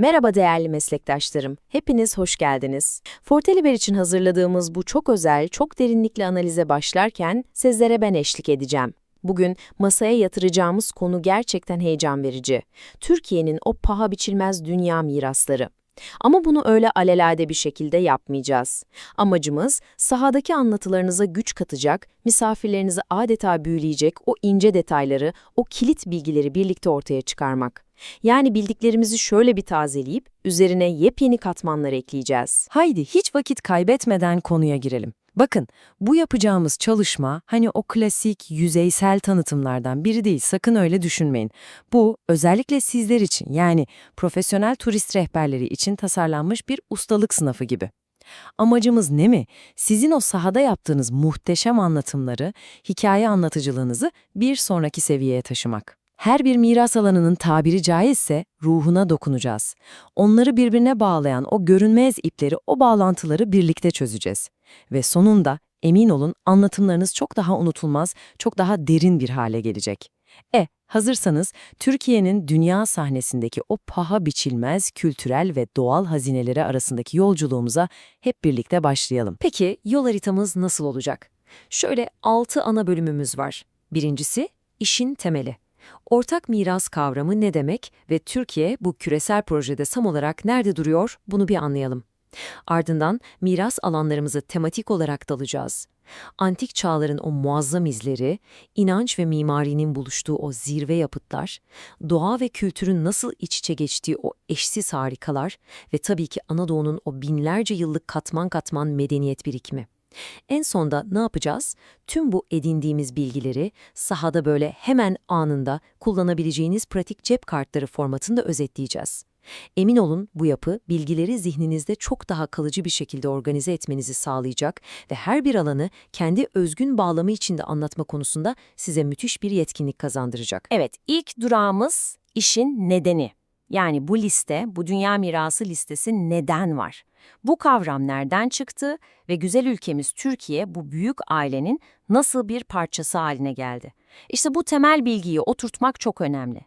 Merhaba değerli meslektaşlarım, hepiniz hoş geldiniz. Forteliber için hazırladığımız bu çok özel, çok derinlikli analize başlarken sizlere ben eşlik edeceğim. Bugün masaya yatıracağımız konu gerçekten heyecan verici. Türkiye'nin o paha biçilmez dünya mirasları. Ama bunu öyle alelade bir şekilde yapmayacağız. Amacımız sahadaki anlatılarınıza güç katacak, misafirlerinizi adeta büyüleyecek o ince detayları, o kilit bilgileri birlikte ortaya çıkarmak. Yani bildiklerimizi şöyle bir tazeleyip üzerine yepyeni katmanlar ekleyeceğiz. Haydi hiç vakit kaybetmeden konuya girelim. Bakın, bu yapacağımız çalışma hani o klasik yüzeysel tanıtımlardan biri değil, sakın öyle düşünmeyin. Bu özellikle sizler için yani profesyonel turist rehberleri için tasarlanmış bir ustalık sınavı gibi. Amacımız ne mi? Sizin o sahada yaptığınız muhteşem anlatımları, hikaye anlatıcılığınızı bir sonraki seviyeye taşımak. Her bir miras alanının tabiri caizse ruhuna dokunacağız. Onları birbirine bağlayan o görünmez ipleri, o bağlantıları birlikte çözeceğiz. Ve sonunda emin olun anlatımlarınız çok daha unutulmaz, çok daha derin bir hale gelecek. E, hazırsanız Türkiye'nin dünya sahnesindeki o paha biçilmez kültürel ve doğal hazineleri arasındaki yolculuğumuza hep birlikte başlayalım. Peki yol haritamız nasıl olacak? Şöyle 6 ana bölümümüz var. Birincisi, işin temeli. Ortak miras kavramı ne demek ve Türkiye bu küresel projede tam olarak nerede duruyor bunu bir anlayalım. Ardından miras alanlarımızı tematik olarak dalacağız. Antik çağların o muazzam izleri, inanç ve mimarinin buluştuğu o zirve yapıtlar, doğa ve kültürün nasıl iç içe geçtiği o eşsiz harikalar ve tabii ki Anadolu'nun o binlerce yıllık katman katman medeniyet birikimi. En sonda ne yapacağız? Tüm bu edindiğimiz bilgileri sahada böyle hemen anında kullanabileceğiniz pratik cep kartları formatında özetleyeceğiz. Emin olun bu yapı bilgileri zihninizde çok daha kalıcı bir şekilde organize etmenizi sağlayacak ve her bir alanı kendi özgün bağlamı içinde anlatma konusunda size müthiş bir yetkinlik kazandıracak. Evet, ilk durağımız işin nedeni. Yani bu liste, bu dünya mirası listesi neden var? Bu kavram nereden çıktı ve güzel ülkemiz Türkiye bu büyük ailenin nasıl bir parçası haline geldi? İşte bu temel bilgiyi oturtmak çok önemli.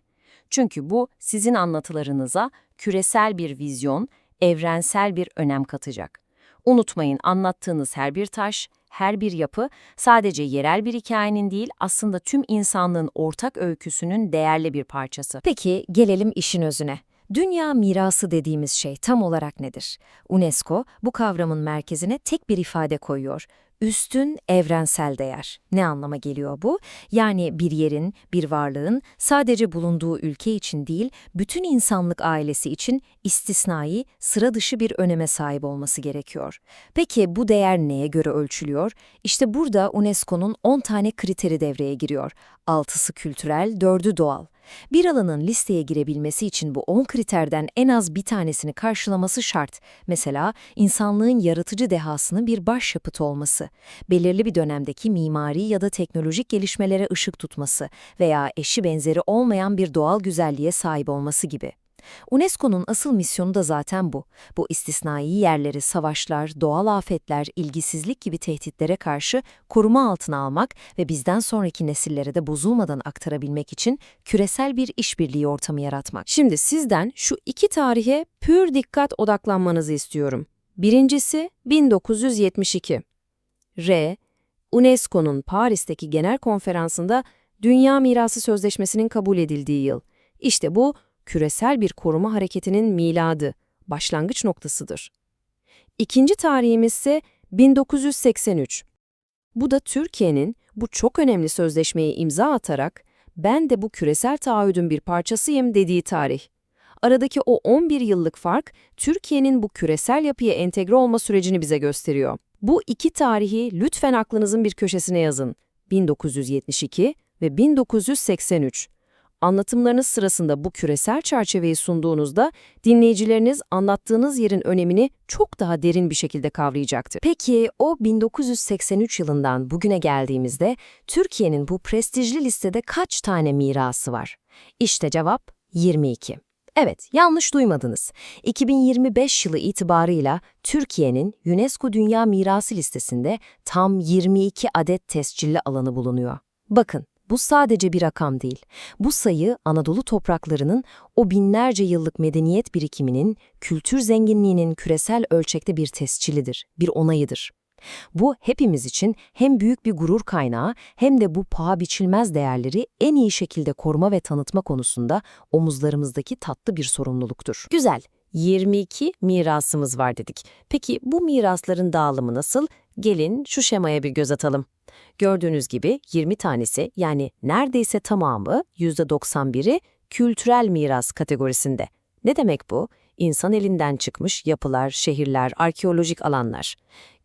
Çünkü bu sizin anlatılarınıza küresel bir vizyon, evrensel bir önem katacak. Unutmayın anlattığınız her bir taş, her bir yapı sadece yerel bir hikayenin değil aslında tüm insanlığın ortak öyküsünün değerli bir parçası. Peki gelelim işin özüne. Dünya mirası dediğimiz şey tam olarak nedir? UNESCO bu kavramın merkezine tek bir ifade koyuyor. Üstün evrensel değer. Ne anlama geliyor bu? Yani bir yerin, bir varlığın sadece bulunduğu ülke için değil, bütün insanlık ailesi için istisnai, sıra dışı bir öneme sahip olması gerekiyor. Peki bu değer neye göre ölçülüyor? İşte burada UNESCO'nun 10 tane kriteri devreye giriyor. Altısı kültürel, dördü doğal. Bir alanın listeye girebilmesi için bu 10 kriterden en az bir tanesini karşılaması şart. Mesela insanlığın yaratıcı dehasının bir başyapıt olması, belirli bir dönemdeki mimari ya da teknolojik gelişmelere ışık tutması veya eşi benzeri olmayan bir doğal güzelliğe sahip olması gibi. UNESCO'nun asıl misyonu da zaten bu. Bu istisnai yerleri savaşlar, doğal afetler, ilgisizlik gibi tehditlere karşı koruma altına almak ve bizden sonraki nesillere de bozulmadan aktarabilmek için küresel bir işbirliği ortamı yaratmak. Şimdi sizden şu iki tarihe pür dikkat odaklanmanızı istiyorum. Birincisi 1972. R. UNESCO'nun Paris'teki genel konferansında Dünya Mirası Sözleşmesi'nin kabul edildiği yıl. İşte bu küresel bir koruma hareketinin miladı, başlangıç noktasıdır. İkinci tarihimiz ise 1983. Bu da Türkiye'nin bu çok önemli sözleşmeye imza atarak ben de bu küresel taahhüdün bir parçasıyım dediği tarih. Aradaki o 11 yıllık fark Türkiye'nin bu küresel yapıya entegre olma sürecini bize gösteriyor. Bu iki tarihi lütfen aklınızın bir köşesine yazın. 1972 ve 1983. Anlatımlarınız sırasında bu küresel çerçeveyi sunduğunuzda dinleyicileriniz anlattığınız yerin önemini çok daha derin bir şekilde kavrayacaktır. Peki o 1983 yılından bugüne geldiğimizde Türkiye'nin bu prestijli listede kaç tane mirası var? İşte cevap 22. Evet, yanlış duymadınız. 2025 yılı itibarıyla Türkiye'nin UNESCO Dünya Mirası listesinde tam 22 adet tescilli alanı bulunuyor. Bakın, Bu sadece bir rakam değil. Bu sayı Anadolu topraklarının o binlerce yıllık medeniyet birikiminin, kültür zenginliğinin küresel ölçekte bir tescilidir, bir onayıdır. Bu hepimiz için hem büyük bir gurur kaynağı hem de bu paha biçilmez değerleri en iyi şekilde koruma ve tanıtma konusunda omuzlarımızdaki tatlı bir sorumluluktur. Güzel. 22 mirasımız var dedik. Peki bu mirasların dağılımı nasıl? Gelin şu şemaya bir göz atalım. Gördüğünüz gibi 20 tanesi yani neredeyse tamamı %91'i kültürel miras kategorisinde. Ne demek bu? İnsan elinden çıkmış yapılar, şehirler, arkeolojik alanlar.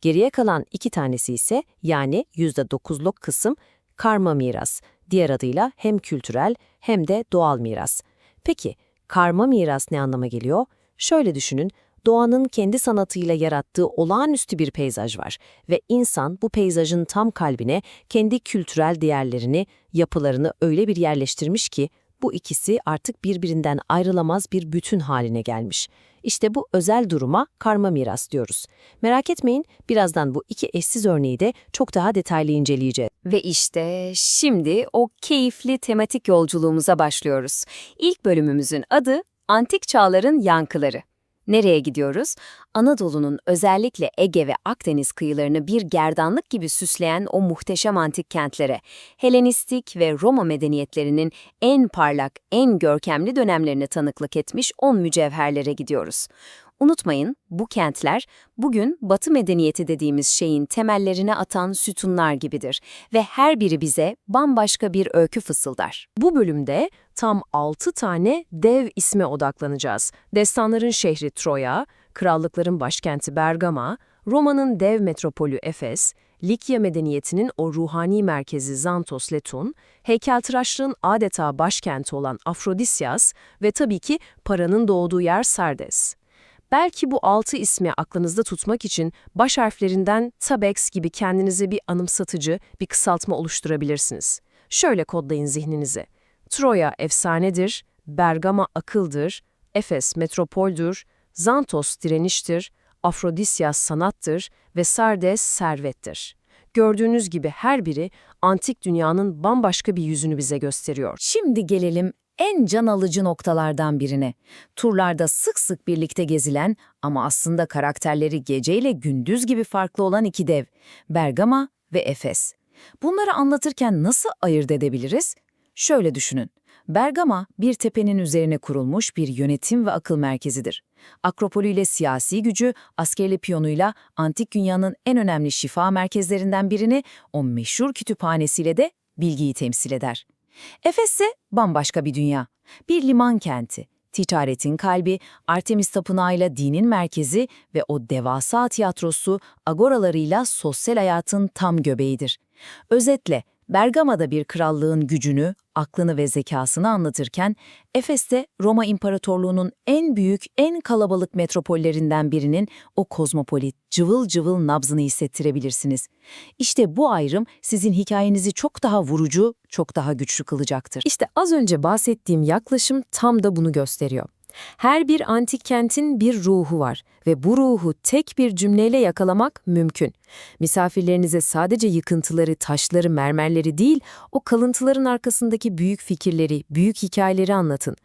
Geriye kalan iki tanesi ise yani %9'luk kısım karma miras. Diğer adıyla hem kültürel hem de doğal miras. Peki karma miras ne anlama geliyor? Şöyle düşünün, doğanın kendi sanatıyla yarattığı olağanüstü bir peyzaj var ve insan bu peyzajın tam kalbine kendi kültürel değerlerini, yapılarını öyle bir yerleştirmiş ki bu ikisi artık birbirinden ayrılamaz bir bütün haline gelmiş. İşte bu özel duruma karma miras diyoruz. Merak etmeyin, birazdan bu iki eşsiz örneği de çok daha detaylı inceleyeceğiz. Ve işte şimdi o keyifli tematik yolculuğumuza başlıyoruz. İlk bölümümüzün adı Antik Çağların Yankıları. Nereye gidiyoruz? Anadolu'nun özellikle Ege ve Akdeniz kıyılarını bir gerdanlık gibi süsleyen o muhteşem antik kentlere, Helenistik ve Roma medeniyetlerinin en parlak, en görkemli dönemlerine tanıklık etmiş 10 mücevherlere gidiyoruz. Unutmayın, bu kentler bugün Batı medeniyeti dediğimiz şeyin temellerine atan sütunlar gibidir ve her biri bize bambaşka bir öykü fısıldar. Bu bölümde tam 6 tane dev isme odaklanacağız. Destanların şehri Troya, krallıkların başkenti Bergama, Roma'nın dev metropolü Efes, Likya medeniyetinin o ruhani merkezi Zantos Letun, heykeltıraşlığın adeta başkenti olan Afrodisyas ve tabii ki paranın doğduğu yer Sardes. Belki bu altı ismi aklınızda tutmak için baş harflerinden Tabex gibi kendinize bir anımsatıcı, bir kısaltma oluşturabilirsiniz. Şöyle kodlayın zihninize. Troya efsanedir, Bergama akıldır, Efes metropoldür, Zantos direniştir, Afrodisyas sanattır ve Sardes servettir. Gördüğünüz gibi her biri antik dünyanın bambaşka bir yüzünü bize gösteriyor. Şimdi gelelim en can alıcı noktalardan birine. Turlarda sık sık birlikte gezilen ama aslında karakterleri geceyle gündüz gibi farklı olan iki dev, Bergama ve Efes. Bunları anlatırken nasıl ayırt edebiliriz? Şöyle düşünün. Bergama, bir tepenin üzerine kurulmuş bir yönetim ve akıl merkezidir. Akropolüyle siyasi gücü, askerli piyonuyla antik dünyanın en önemli şifa merkezlerinden birini, o meşhur kütüphanesiyle de bilgiyi temsil eder. Efes ise bambaşka bir dünya. Bir liman kenti, ticaretin kalbi, Artemis Tapınağı'yla dinin merkezi ve o devasa tiyatrosu agoralarıyla sosyal hayatın tam göbeğidir. Özetle, Bergama'da bir krallığın gücünü, aklını ve zekasını anlatırken, Efes'te Roma İmparatorluğu'nun en büyük, en kalabalık metropollerinden birinin o kozmopolit, cıvıl cıvıl nabzını hissettirebilirsiniz. İşte bu ayrım sizin hikayenizi çok daha vurucu, çok daha güçlü kılacaktır. İşte az önce bahsettiğim yaklaşım tam da bunu gösteriyor. Her bir antik kentin bir ruhu var ve bu ruhu tek bir cümleyle yakalamak mümkün. Misafirlerinize sadece yıkıntıları, taşları, mermerleri değil, o kalıntıların arkasındaki büyük fikirleri, büyük hikayeleri anlatın.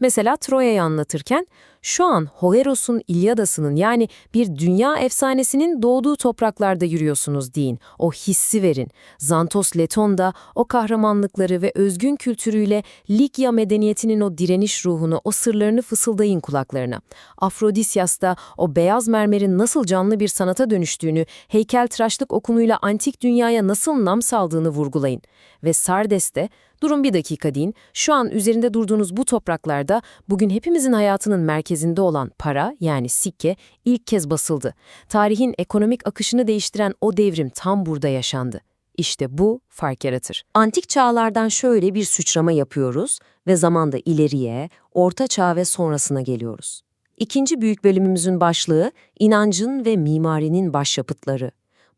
Mesela Troya'yı anlatırken, şu an Homeros'un İlyadası'nın yani bir dünya efsanesinin doğduğu topraklarda yürüyorsunuz deyin. O hissi verin. Zantos Leton'da o kahramanlıkları ve özgün kültürüyle Likya medeniyetinin o direniş ruhunu, o sırlarını fısıldayın kulaklarına. Afrodisyas'ta o beyaz mermerin nasıl canlı bir sanata dönüştüğünü, heykeltıraşlık okunuyla antik dünyaya nasıl nam saldığını vurgulayın. Ve Sardes'te, durun bir dakika deyin, şu an üzerinde durduğunuz bu topraklarda bugün hepimizin hayatının merkezinde olan para yani sikke ilk kez basıldı. Tarihin ekonomik akışını değiştiren o devrim tam burada yaşandı. İşte bu fark yaratır. Antik çağlardan şöyle bir sıçrama yapıyoruz ve zamanda ileriye, orta çağ ve sonrasına geliyoruz. İkinci büyük bölümümüzün başlığı inancın ve mimarinin başyapıtları.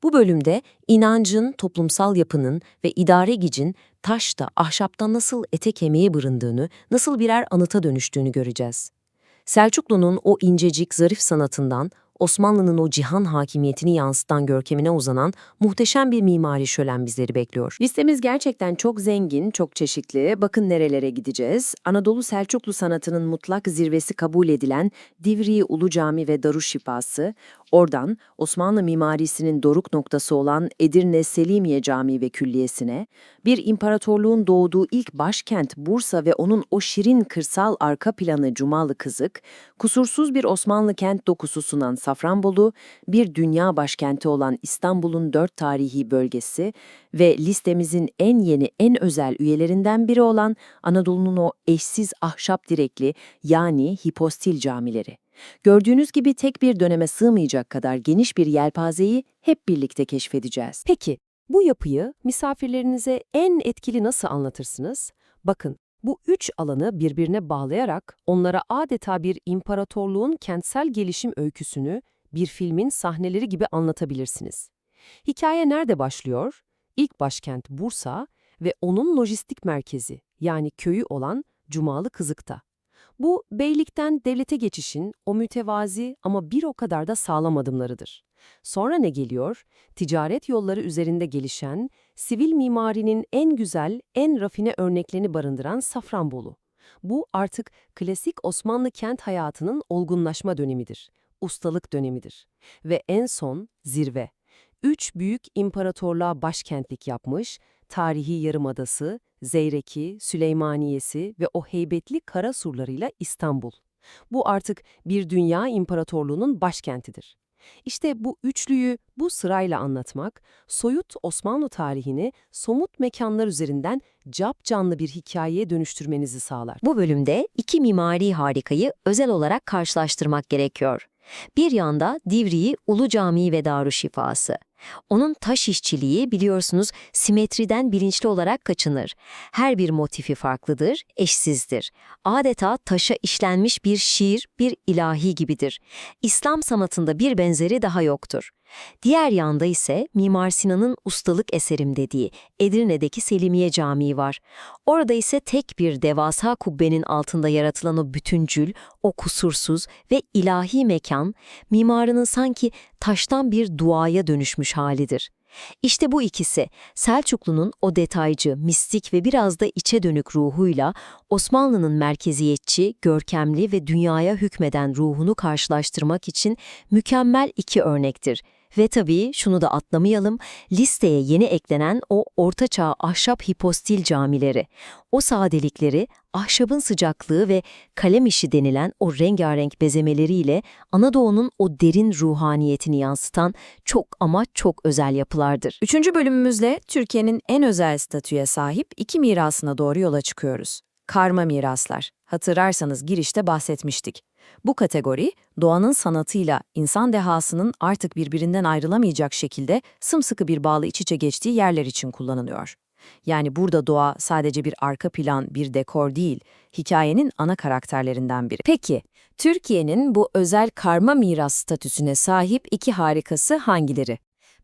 Bu bölümde inancın, toplumsal yapının ve idare gücün taşta, ahşapta nasıl ete kemiğe büründüğünü, nasıl birer anıta dönüştüğünü göreceğiz. Selçuklu'nun o incecik, zarif sanatından Osmanlı'nın o cihan hakimiyetini yansıtan görkemine uzanan muhteşem bir mimari şölen bizleri bekliyor. Listemiz gerçekten çok zengin, çok çeşitli. Bakın nerelere gideceğiz. Anadolu Selçuklu sanatının mutlak zirvesi kabul edilen Divriği Ulu Cami ve Darüşşifası, oradan Osmanlı mimarisinin doruk noktası olan Edirne Selimiye Camii ve Külliyesi'ne, bir imparatorluğun doğduğu ilk başkent Bursa ve onun o şirin kırsal arka planı Cumalı Kızık, kusursuz bir Osmanlı kent dokusu sunan Safranbolu, bir dünya başkenti olan İstanbul'un dört tarihi bölgesi ve listemizin en yeni, en özel üyelerinden biri olan Anadolu'nun o eşsiz ahşap direkli yani hipostil camileri. Gördüğünüz gibi tek bir döneme sığmayacak kadar geniş bir yelpazeyi hep birlikte keşfedeceğiz. Peki, bu yapıyı misafirlerinize en etkili nasıl anlatırsınız? Bakın, bu üç alanı birbirine bağlayarak onlara adeta bir imparatorluğun kentsel gelişim öyküsünü bir filmin sahneleri gibi anlatabilirsiniz. Hikaye nerede başlıyor? İlk başkent Bursa ve onun lojistik merkezi yani köyü olan Cumalı Kızık'ta. Bu beylikten devlete geçişin o mütevazi ama bir o kadar da sağlam adımlarıdır. Sonra ne geliyor? Ticaret yolları üzerinde gelişen, sivil mimarinin en güzel, en rafine örneklerini barındıran Safranbolu. Bu artık klasik Osmanlı kent hayatının olgunlaşma dönemidir, ustalık dönemidir. Ve en son zirve. Üç büyük imparatorluğa başkentlik yapmış, tarihi yarımadası, Zeyreki, Süleymaniyesi ve o heybetli kara surlarıyla İstanbul. Bu artık bir dünya imparatorluğunun başkentidir. İşte bu üçlüyü bu sırayla anlatmak, soyut Osmanlı tarihini somut mekanlar üzerinden cap canlı bir hikayeye dönüştürmenizi sağlar. Bu bölümde iki mimari harikayı özel olarak karşılaştırmak gerekiyor. Bir yanda Divriği Ulu Camii ve Darüşşifası. Onun taş işçiliği biliyorsunuz simetriden bilinçli olarak kaçınır. Her bir motifi farklıdır, eşsizdir. Adeta taşa işlenmiş bir şiir, bir ilahi gibidir. İslam sanatında bir benzeri daha yoktur. Diğer yanda ise Mimar Sinan'ın ustalık eserim dediği Edirne'deki Selimiye Camii var. Orada ise tek bir devasa kubbenin altında yaratılan o bütüncül, o kusursuz ve ilahi mekan, mimarının sanki taştan bir duaya dönüşmüş halidir. İşte bu ikisi, Selçuklu'nun o detaycı, mistik ve biraz da içe dönük ruhuyla Osmanlı'nın merkeziyetçi, görkemli ve dünyaya hükmeden ruhunu karşılaştırmak için mükemmel iki örnektir. Ve tabii şunu da atlamayalım, listeye yeni eklenen o ortaçağ ahşap hipostil camileri. O sadelikleri, ahşabın sıcaklığı ve kalem işi denilen o rengarenk bezemeleriyle Anadolu'nun o derin ruhaniyetini yansıtan çok ama çok özel yapılardır. Üçüncü bölümümüzle Türkiye'nin en özel statüye sahip iki mirasına doğru yola çıkıyoruz. Karma miraslar. Hatırlarsanız girişte bahsetmiştik. Bu kategori, doğanın sanatıyla insan dehasının artık birbirinden ayrılamayacak şekilde sımsıkı bir bağlı iç içe geçtiği yerler için kullanılıyor. Yani burada doğa sadece bir arka plan, bir dekor değil, hikayenin ana karakterlerinden biri. Peki, Türkiye'nin bu özel karma miras statüsüne sahip iki harikası hangileri?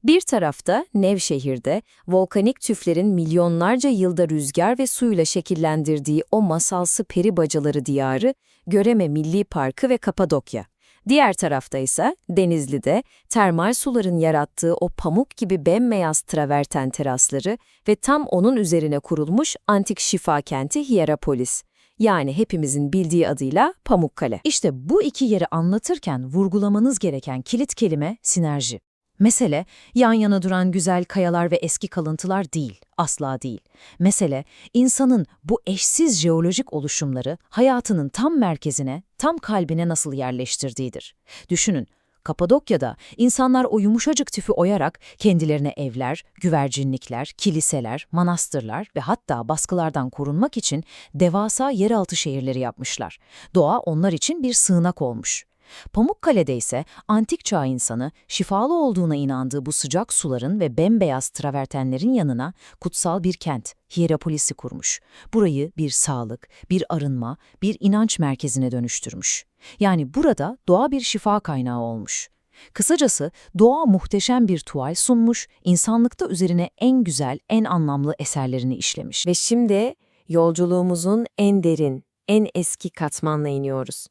Bir tarafta Nevşehir'de volkanik tüflerin milyonlarca yılda rüzgar ve suyla şekillendirdiği o masalsı peri bacaları diyarı Göreme Milli Parkı ve Kapadokya. Diğer tarafta ise Denizli'de termal suların yarattığı o pamuk gibi bembeyaz traverten terasları ve tam onun üzerine kurulmuş antik şifa kenti Hierapolis. Yani hepimizin bildiği adıyla Pamukkale. İşte bu iki yeri anlatırken vurgulamanız gereken kilit kelime sinerji. Mesele yan yana duran güzel kayalar ve eski kalıntılar değil, asla değil. Mesele insanın bu eşsiz jeolojik oluşumları hayatının tam merkezine, tam kalbine nasıl yerleştirdiğidir. Düşünün, Kapadokya'da insanlar o yumuşacık tüfü oyarak kendilerine evler, güvercinlikler, kiliseler, manastırlar ve hatta baskılardan korunmak için devasa yeraltı şehirleri yapmışlar. Doğa onlar için bir sığınak olmuş. Pamukkale'de ise antik çağ insanı şifalı olduğuna inandığı bu sıcak suların ve bembeyaz travertenlerin yanına kutsal bir kent, Hierapolis'i kurmuş. Burayı bir sağlık, bir arınma, bir inanç merkezine dönüştürmüş. Yani burada doğa bir şifa kaynağı olmuş. Kısacası doğa muhteşem bir tuval sunmuş, insanlıkta üzerine en güzel, en anlamlı eserlerini işlemiş. Ve şimdi yolculuğumuzun en derin, en eski katmanına iniyoruz.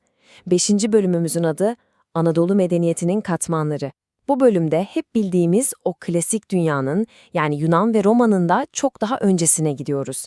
Beşinci bölümümüzün adı Anadolu medeniyetinin katmanları. Bu bölümde hep bildiğimiz o klasik dünyanın yani Yunan ve Roma'nın da çok daha öncesine gidiyoruz.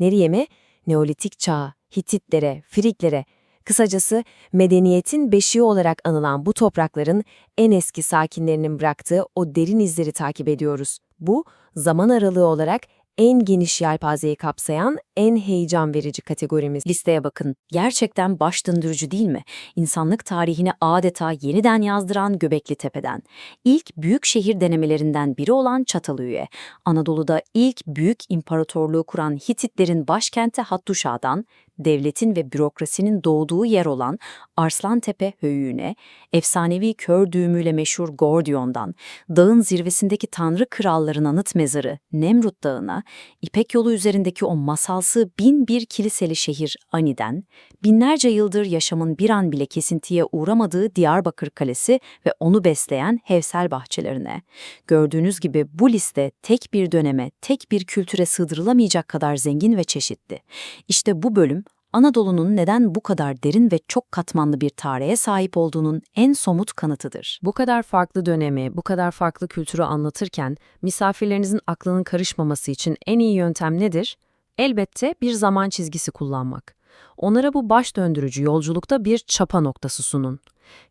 Nereye mi? Neolitik çağa, Hititlere, Friklere. Kısacası medeniyetin beşiği olarak anılan bu toprakların en eski sakinlerinin bıraktığı o derin izleri takip ediyoruz. Bu, zaman aralığı olarak en geniş yelpazeyi kapsayan en heyecan verici kategorimiz. Listeye bakın. Gerçekten baş döndürücü değil mi? İnsanlık tarihini adeta yeniden yazdıran Göbekli Tepe'den. İlk büyük şehir denemelerinden biri olan Çatalhöyük'e, Anadolu'da ilk büyük imparatorluğu kuran Hititlerin başkenti Hattuşa'dan, devletin ve bürokrasinin doğduğu yer olan Arslantepe Höyüğü'ne, efsanevi kör düğümüyle meşhur Gordion'dan, dağın zirvesindeki tanrı kralların anıt mezarı Nemrut Dağı'na, İpek yolu üzerindeki o masalsı bin bir kiliseli şehir Ani'den, binlerce yıldır yaşamın bir an bile kesintiye uğramadığı Diyarbakır Kalesi ve onu besleyen Hevsel bahçelerine. Gördüğünüz gibi bu liste tek bir döneme, tek bir kültüre sığdırılamayacak kadar zengin ve çeşitli. İşte bu bölüm, Anadolu'nun neden bu kadar derin ve çok katmanlı bir tarihe sahip olduğunun en somut kanıtıdır. Bu kadar farklı dönemi, bu kadar farklı kültürü anlatırken misafirlerinizin aklının karışmaması için en iyi yöntem nedir? Elbette bir zaman çizgisi kullanmak. Onlara bu baş döndürücü yolculukta bir çapa noktası sunun.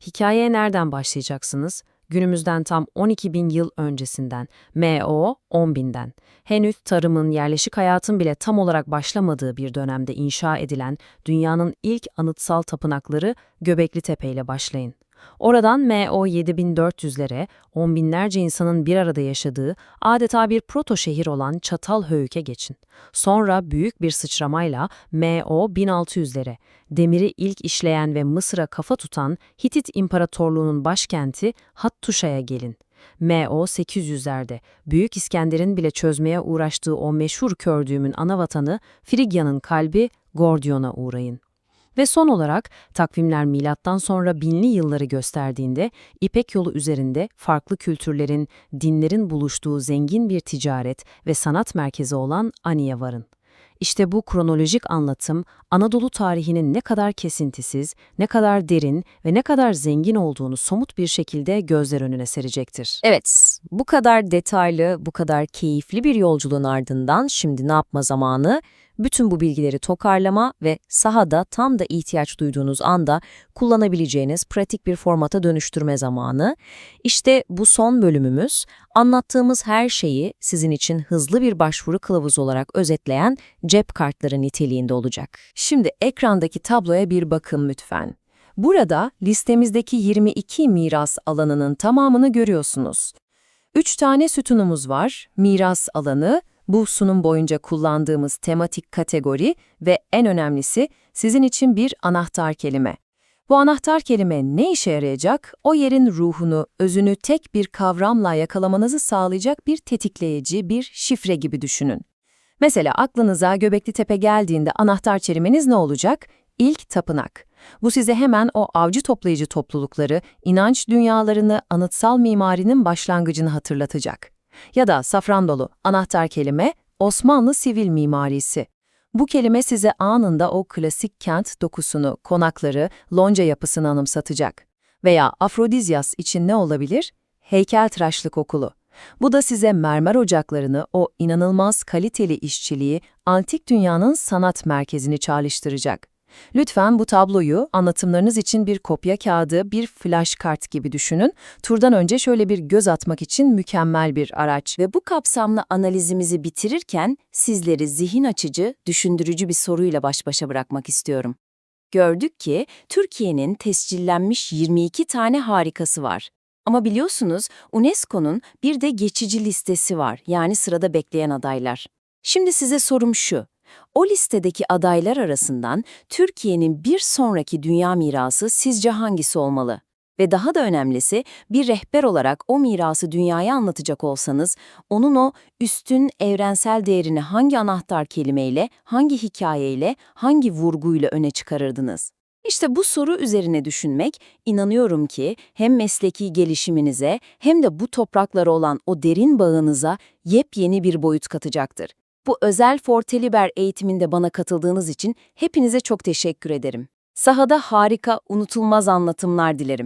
Hikayeye nereden başlayacaksınız? Günümüzden tam 12 bin yıl öncesinden, M.O. 10 binden. Henüz tarımın, yerleşik hayatın bile tam olarak başlamadığı bir dönemde inşa edilen dünyanın ilk anıtsal tapınakları Göbekli Tepe ile başlayın. Oradan M.O. 7400'lere, on binlerce insanın bir arada yaşadığı adeta bir proto şehir olan Çatalhöyük'e geçin. Sonra büyük bir sıçramayla M.O. 1600'lere, demiri ilk işleyen ve Mısır'a kafa tutan Hitit İmparatorluğu'nun başkenti Hattuşa'ya gelin. M.O. 800'lerde, Büyük İskender'in bile çözmeye uğraştığı o meşhur kördüğümün ana vatanı Frigya'nın kalbi Gordion'a uğrayın. Ve son olarak takvimler milattan sonra binli yılları gösterdiğinde İpek yolu üzerinde farklı kültürlerin, dinlerin buluştuğu zengin bir ticaret ve sanat merkezi olan Ani'ye varın. İşte bu kronolojik anlatım Anadolu tarihinin ne kadar kesintisiz, ne kadar derin ve ne kadar zengin olduğunu somut bir şekilde gözler önüne serecektir. Evet, bu kadar detaylı, bu kadar keyifli bir yolculuğun ardından şimdi ne yapma zamanı? Bütün bu bilgileri tokarlama ve sahada tam da ihtiyaç duyduğunuz anda kullanabileceğiniz pratik bir formata dönüştürme zamanı. İşte bu son bölümümüz anlattığımız her şeyi sizin için hızlı bir başvuru kılavuzu olarak özetleyen cep kartları niteliğinde olacak. Şimdi ekrandaki tabloya bir bakın lütfen. Burada listemizdeki 22 miras alanının tamamını görüyorsunuz. 3 tane sütunumuz var. Miras alanı, bu sunum boyunca kullandığımız tematik kategori ve en önemlisi sizin için bir anahtar kelime. Bu anahtar kelime ne işe yarayacak? O yerin ruhunu, özünü tek bir kavramla yakalamanızı sağlayacak bir tetikleyici, bir şifre gibi düşünün. Mesela aklınıza Göbekli Tepe geldiğinde anahtar kelimeniz ne olacak? İlk tapınak. Bu size hemen o avcı toplayıcı toplulukları, inanç dünyalarını, anıtsal mimarinin başlangıcını hatırlatacak. Ya da Safranbolu, anahtar kelime Osmanlı sivil mimarisi. Bu kelime size anında o klasik kent dokusunu, konakları, lonca yapısını anımsatacak. Veya Afrodizyas için ne olabilir? Heykeltıraşlık okulu. Bu da size mermer ocaklarını, o inanılmaz kaliteli işçiliği, antik dünyanın sanat merkezini çağrıştıracak. Lütfen bu tabloyu anlatımlarınız için bir kopya kağıdı, bir flash kart gibi düşünün. Turdan önce şöyle bir göz atmak için mükemmel bir araç. Ve bu kapsamlı analizimizi bitirirken sizleri zihin açıcı, düşündürücü bir soruyla baş başa bırakmak istiyorum. Gördük ki Türkiye'nin tescillenmiş 22 tane harikası var. Ama biliyorsunuz UNESCO'nun bir de geçici listesi var, yani sırada bekleyen adaylar. Şimdi size sorum şu. O listedeki adaylar arasından Türkiye'nin bir sonraki dünya mirası sizce hangisi olmalı? Ve daha da önemlisi bir rehber olarak o mirası dünyaya anlatacak olsanız, onun o üstün evrensel değerini hangi anahtar kelimeyle, hangi hikayeyle, hangi vurguyla öne çıkarırdınız? İşte bu soru üzerine düşünmek, inanıyorum ki hem mesleki gelişiminize hem de bu topraklara olan o derin bağınıza yepyeni bir boyut katacaktır. Bu özel Forteliber eğitiminde bana katıldığınız için hepinize çok teşekkür ederim. Sahada harika, unutulmaz anlatımlar dilerim.